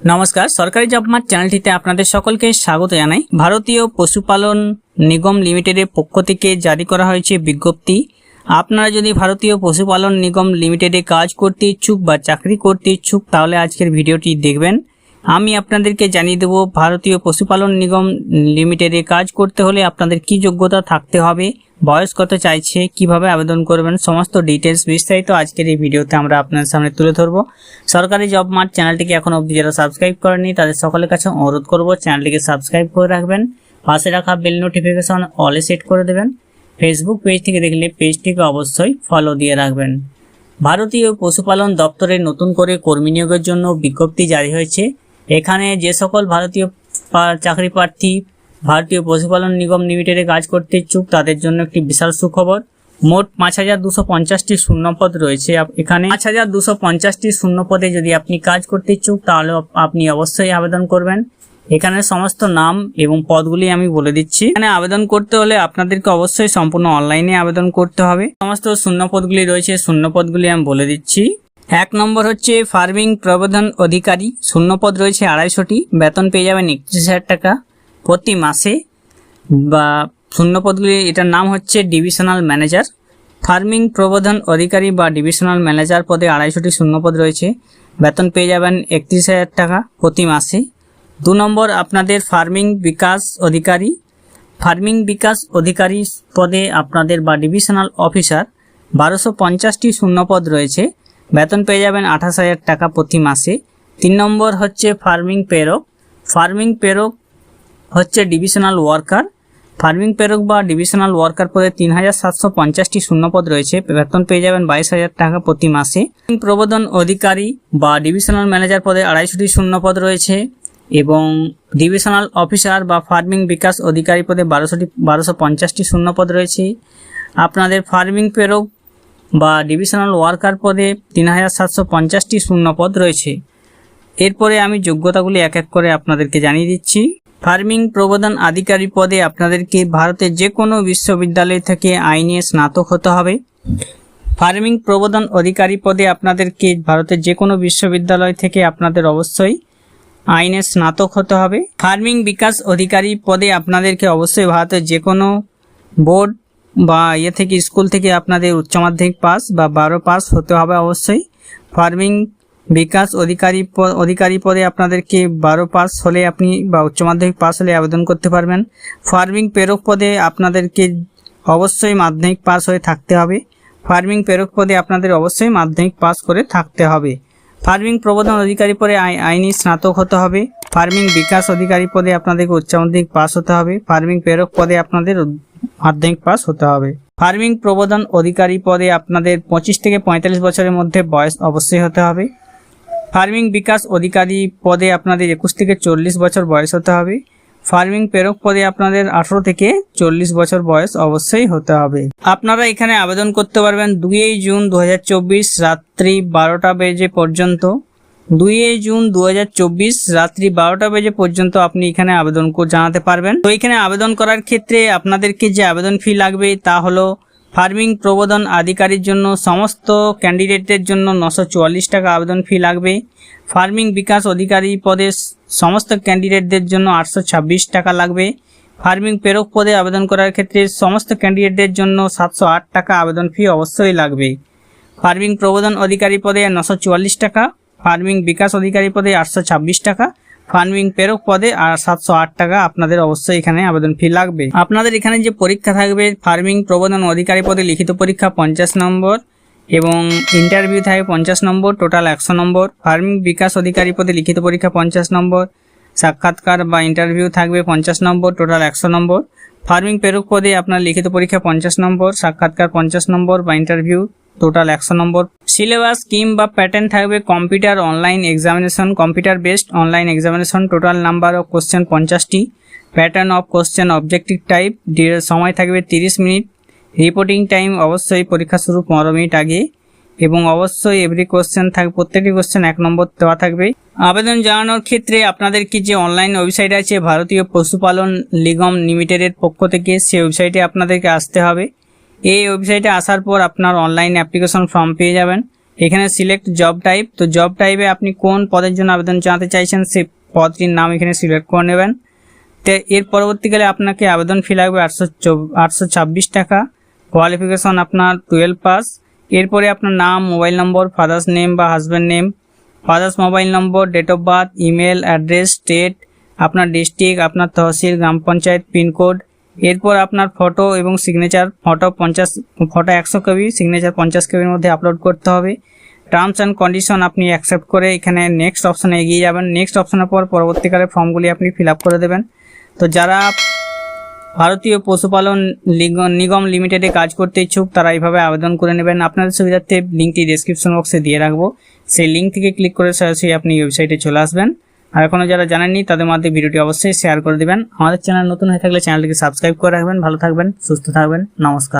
নমস্কার, সরকারি job mart চ্যানেলটিতে আপনাদের সকলকে স্বাগত জানাই। ভারতীয় পশুপালন নিগম লিমিটেডের পক্ষ থেকে জারি করা হয়েছে বিজ্ঞপ্তি। আপনারা যদি ভারতীয় পশুপালন নিগম লিমিটেডে কাজ করতে ইচ্ছুক বা চাকরি করতে ইচ্ছুক, তাহলে আজকের ভিডিওটি দেখবেন। আমি আপনাদেরকে জানিয়ে দেব, ভারতীয় পশুপালন নিগম লিমিটেডে কাজ করতে হলে আপনাদের কি যোগ্যতা থাকতে হবে, বয়স কত চাইছে, কীভাবে আবেদন করবেন, সমস্ত ডিটেলস বিস্তারিত আজকের এই ভিডিওতে আমরা আপনাদের সামনে তুলে ধরবো। সরকারি জব মার্ট চ্যানেলটিকে এখন অবধি যারা সাবস্ক্রাইব করেনি তাদের সকলের কাছে অনুরোধ করব, চ্যানেলটিকে সাবস্ক্রাইব করে রাখবেন। পাশে রাখা বেল নোটিফিকেশন অলে সেট করে দেবেন। ফেসবুক পেজ থেকে দেখলে পেজটিকে অবশ্যই ফলো দিয়ে রাখবেন। ভারতীয় পশুপালন দপ্তরে নতুন করে কর্মী নিয়োগের জন্য বিজ্ঞপ্তি জারি হয়েছে। এখানে যে সকল ভারতীয় চাকরি প্রার্থী ভারতীয় পশুপালন নিগম লিমিটেডে কাজ করতে ইচ্ছুক, তাদের জন্য একটি বিশাল সুখবর। মোট পাঁচ হাজার দুশো পঞ্চাশটি শূন্যপদ রয়েছে এখানে। পাঁচ হাজার দুশো পঞ্চাশটি শূন্যপদে যদি আপনি কাজ করতে ইচ্ছুক, তাহলে আপনি অবশ্যই আবেদন করবেন। এখানে সমস্ত নাম এবং পদগুলি আমি বলে দিচ্ছি। এখানে আবেদন করতে হলে আপনাদেরকে অবশ্যই সম্পূর্ণ অনলাইনে আবেদন করতে হবে। সমস্ত শূন্য পদগুলি রয়েছে শূন্য পদগুলি আমি বলে দিচ্ছি। এক নম্বর হচ্ছে ফার্মিং প্রবর্ধন অধিকারী। শূন্য পদ রয়েছে আড়াইশোটি। বেতন পেয়ে যাবেন একত্রিশ হাজার টাকা প্রতি মাসে। বা শূন্য পদগুলি এটার নাম হচ্ছে ডিভিশনাল ম্যানেজার। ফার্মিং প্রবোধন অধিকারী বা ডিভিশনাল ম্যানেজার পদে আড়াইশোটি শূন্যপদ রয়েছে। বেতন পেয়ে যাবেন একত্রিশ হাজার টাকা প্রতি মাসে। দু নম্বর, আপনাদের ফার্মিং বিকাশ অধিকারী। ফার্মিং বিকাশ অধিকারী পদে আপনাদের বা ডিভিশনাল অফিসার বারোশো পঞ্চাশটি শূন্যপদ রয়েছে। বেতন পেয়ে যাবেন আঠাশ হাজার টাকা প্রতি মাসে। তিন নম্বর হচ্ছে ফার্মিং পেরক ফার্মিং পেরক হচ্ছে ডিভিশনাল ওয়ার্কার। ফার্মিং পেরক বা ডিভিশনাল ওয়ার্কার পদে তিন হাজার সাতশো পঞ্চাশটি শূন্যপদ রয়েছে। বেতন পেয়ে যাবেন বাইশ হাজার টাকা প্রতি মাসে। প্রবোধন অধিকারী বা ডিভিশনাল ম্যানেজার পদে আড়াইশোটি শূন্যপদ রয়েছে এবং ডিভিশনাল অফিসার বা ফার্মিং বিকাশ অধিকারী পদে বারোশোটি, বারোশো পঞ্চাশটি শূন্যপদ রয়েছে। আপনাদের ফার্মিং পেরক বা ডিভিশনাল ওয়ার্কার পদে তিন হাজার সাতশো পঞ্চাশটি শূন্যপদ রয়েছে। এরপরে আমি যোগ্যতাগুলি এক এক করে আপনাদেরকে জানিয়ে দিচ্ছি। ফার্মিং প্রবোধন আধিকারী পদে আপনাদেরকে ভারতের যে কোনো বিশ্ববিদ্যালয় থেকে আইনে স্নাতক হতে হবে। ফার্মিং প্রবোধন অধিকারী পদে আপনাদেরকে ভারতের যে কোনো বিশ্ববিদ্যালয় থেকে আপনাদের অবশ্যই আইনে স্নাতক হতে হবে। ফার্মিং বিকাশ অধিকারী পদে আপনাদেরকে অবশ্যই ভারতের যে কোনো বোর্ড বা ইয়ে থেকে স্কুল থেকে আপনাদের উচ্চ মাধ্যমিক পাস বা বারো পাস হতে হবে অবশ্যই। ফার্মিং বিকাশ অধিকারী অধিকারী পদে আপনাদেরকে বারো পাস হলে আপনি বা উচ্চ মাধ্যমিক পাস হলে আবেদন করতে পারবেন। ফার্মিং প্রেরক পদে আপনাদেরকে অবশ্যই মাধ্যমিক পাস হয়ে থাকতে হবে। ফার্মিং প্রেরক পদে আপনাদের অবশ্যই মাধ্যমিক পাস করে থাকতে হবে। ফার্মিং প্রবোধন অধিকারী পদে আই- আইনি স্নাতক হতে হবে। ফার্মিং বিকাশ অধিকারী পদে আপনাদেরকে উচ্চ মাধ্যমিক পাস হতে হবে। ফার্মিং প্রেরক পদে আপনাদের মাধ্যমিক পাস হতে হবে। ফার্মিং প্রবোধন অধিকারী পদে আপনাদের পঁচিশ থেকে পঁয়তাল্লিশ বছরের মধ্যে বয়স অবশ্যই হতে হবে। ফার্মিং বিকাশ অধিকারী পদে আপনাদের একুশ থেকে চল্লিশ বছর বয়স হতে হবে। ফার্মিং প্রেরক পদে আপনাদের আঠারো থেকে চল্লিশ বছর বয়স অবশ্যই হতে হবে। আপনারা এখানে আবেদন করতে পারবেন দুই জুন দু হাজার চব্বিশ রাত্রি বারোটা বেজে পর্যন্ত। দুই জুন দু হাজার চব্বিশ রাত্রি বারোটা বেজে পর্যন্ত আপনি এখানে আবেদন জানাতে পারবেন। তো এখানে আবেদন করার ক্ষেত্রে আপনাদেরকে যে আবেদন ফি লাগবে তা হলো ফার্মিং প্রবোধন আধিকারীর জন্য সমস্ত ক্যান্ডিডেটদের জন্য নশো টাকা আবেদন ফি লাগবে। ফার্মিং বিকাশ অধিকারী পদে সমস্ত ক্যান্ডিডেটদের জন্য আটশো ছাব্বিশ টাকা লাগবে। ফার্মিং প্রেরক পদে আবেদন করার ক্ষেত্রে সমস্ত ক্যান্ডিডেটদের জন্য সাতশো আট টাকা আবেদন ফি অবশ্যই লাগবে। ফার্মিং প্রবোধন অধিকারী পদে নশো টাকা। ফার্মিং বিকাশ অধিকারী পদে আটশো ছাব্বিশ টাকা, ফার্মিং প্রেরক পদে আর সাতশো আট টাকা। আপনাদের অবশ্যই এখানে আবেদন ফি লাগবে। আপনাদের এখানে যে পরীক্ষা থাকবে, ফার্মিং প্রবোধন অধিকারী পদে লিখিত পরীক্ষা পঞ্চাশ নম্বর এবং ইন্টারভিউ থাকবে পঞ্চাশ নম্বর, টোটাল একশো নম্বর। ফার্মিং বিকাশ অধিকারী পদে লিখিত পরীক্ষা পঞ্চাশ নম্বর, সাক্ষাৎকার বা ইন্টারভিউ থাকবে পঞ্চাশ নম্বর, টোটাল একশো নম্বর। ফার্মিং প্রেরক পদে আপনার লিখিত পরীক্ষা পঞ্চাশ নম্বর, সাক্ষাৎকার পঞ্চাশ নম্বর বা ইন্টারভিউ টোটাল একশো নম্বর। সিলেবাস স্কিম বা প্যাটার্ন থাকবে computer online examination computer based online examination total number of question পঞ্চাশটি। Pattern of question objective type সময় থাকবে তিরিশ মিনিট। রিপোর্টিং টাইম অবশ্যই পরীক্ষা শুরু পনেরো মিনিট আগে। এবং অবশ্যই এভরি কোশ্চেন থাকবে প্রত্যেকটি কোশ্চেন এক নম্বর দেওয়া থাকবে। আবেদন জানানোর ক্ষেত্রে আপনাদের কি যে অনলাইন ওয়েবসাইট আছে, ভারতীয় পশুপালন নিগম লিমিটেডের পক্ষ থেকে সেই ওয়েবসাইটে আপনাদেরকে আসতে হবে। এই ওয়েবসাইটে আসার পর আপনার অনলাইন অ্যাপ্লিকেশন ফর্ম পেয়ে যাবেন। এখানে সিলেক্ট জব টাইপ তো জব টাইপে আপনি কোন পদের জন্য আবেদন জানাতে চাইছেন, সেই পদটির নাম এখানে সিলেক্ট করে নেবেন। তো এর পরবর্তীকালে আপনাকে আবেদন ফি লাগবে আটশো আটশো ছাব্বিশ টাকা। কোয়ালিফিকেশন আপনার টুয়েলভ পাস এরপরে আপনার নাম মোবাইল নম্বর ফাদার্স নেম বা husband name father's mobile number date of birth email address state আপনার ডিস্ট্রিক্ট আপনার তহসিল, গ্রাম পঞ্চায়েত পিনকোড এরপর আপনার ফটো এবং সিগনেচার ফটো পঞ্চাশ ফটো একশো কপি সিগনেচার পঞ্চাশ কপির মধ্যে আপলোড করতে হবে। টার্মস অ্যান্ড কন্ডিশন আপনি অ্যাকসেপ্ট করে এখানে নেক্সট অপশানে এগিয়ে যাবেন। নেক্সট অপশনের পর পরবর্তীকালে ফর্মগুলি আপনি ফিল করে দেবেন। তো যারা ভারতীয় পশুপালন নিগম লিমিটেডে কাজ করতে ইচ্ছুক, তারা এইভাবে আবেদন করে নেবেন। আপনাদের সুবিধার্থে লিঙ্কটি ডেসক্রিপশন বক্সে দিয়ে রাখব। সেই লিঙ্ক থেকে ক্লিক করে সরাসরি আপনি ওয়েবসাইটে চলে আসবেন। আর এখনও যারা জানেননি, তাদের মধ্যে ভিডিওটি অবশ্যই শেয়ার করে দেবেন। আমাদের চ্যানেল নতুন হয়ে থাকলে চ্যানেলটিকে সাবস্ক্রাইব করে রাখবেন। ভালো থাকবেন, সুস্থ থাকবেন। নমস্কার।